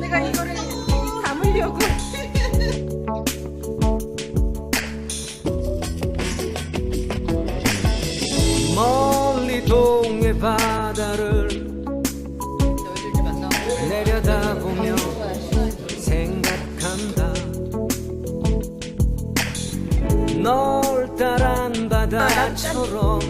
내가 이거를 담으려고. 멀리 동해 바다를 내려다보며 생각한다. 널 따란 바다처럼.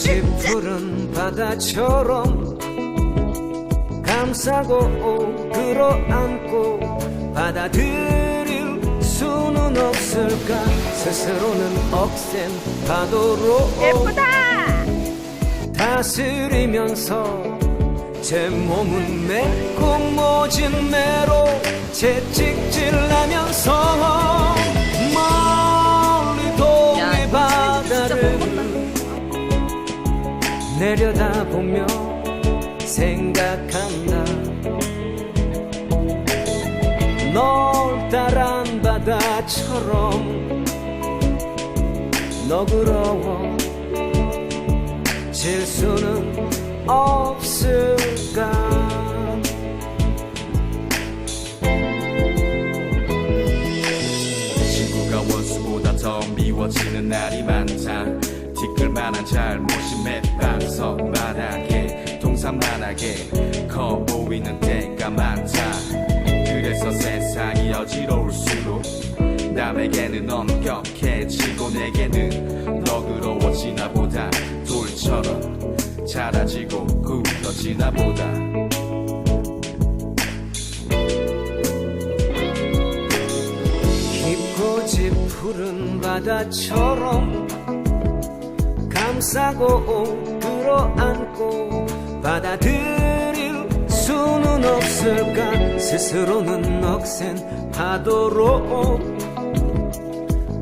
깊고 짙푸른 바다처럼 감싸고 끌어안고 받아들일 수는 없을까 스스로는 억센 파도로 예쁘다. 다스리면서 제 몸은 맺고 모진 매로 채찍질나면 내려다보며 생각한다. 넓다란 바다처럼 너그러워 질 수는 없을까? 친구가 원수보다 더 미워지는 날이 많다 티끌만한 잘못이 맷방석 바닥에 동산만하게 커 보이는 때가 많다. 그래서 세상이 어지러울수록 남에게는 엄격해지고 내게는 너그러워지나 보다. 돌처럼 자라지고 굳어지나 보다. 짙푸른 바다처럼 감싸고 끌어안고 받아들일 수는 없을까? 스스로는 억센 파도로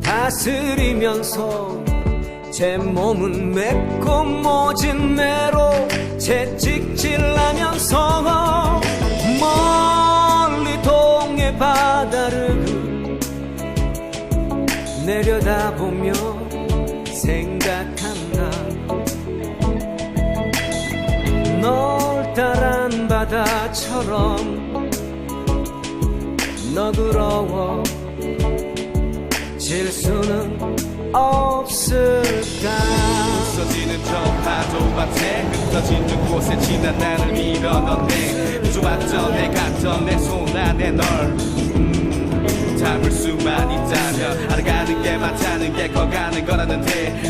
다스리면서 제 몸은 맺고 모진 매로 채찍질나면서 멀리 동해 바다를 내려다보며 생 바다처럼 너그러워 질 수는 없을까? 부서지는 저 파도밭에 흩어지는 곳에 지난 나를 밀어넣네. 부조봤던 내 같던 내 손 안에 널 음, 담을 수만 있다면 알아가는 게 많다는 게 커가는 거라는데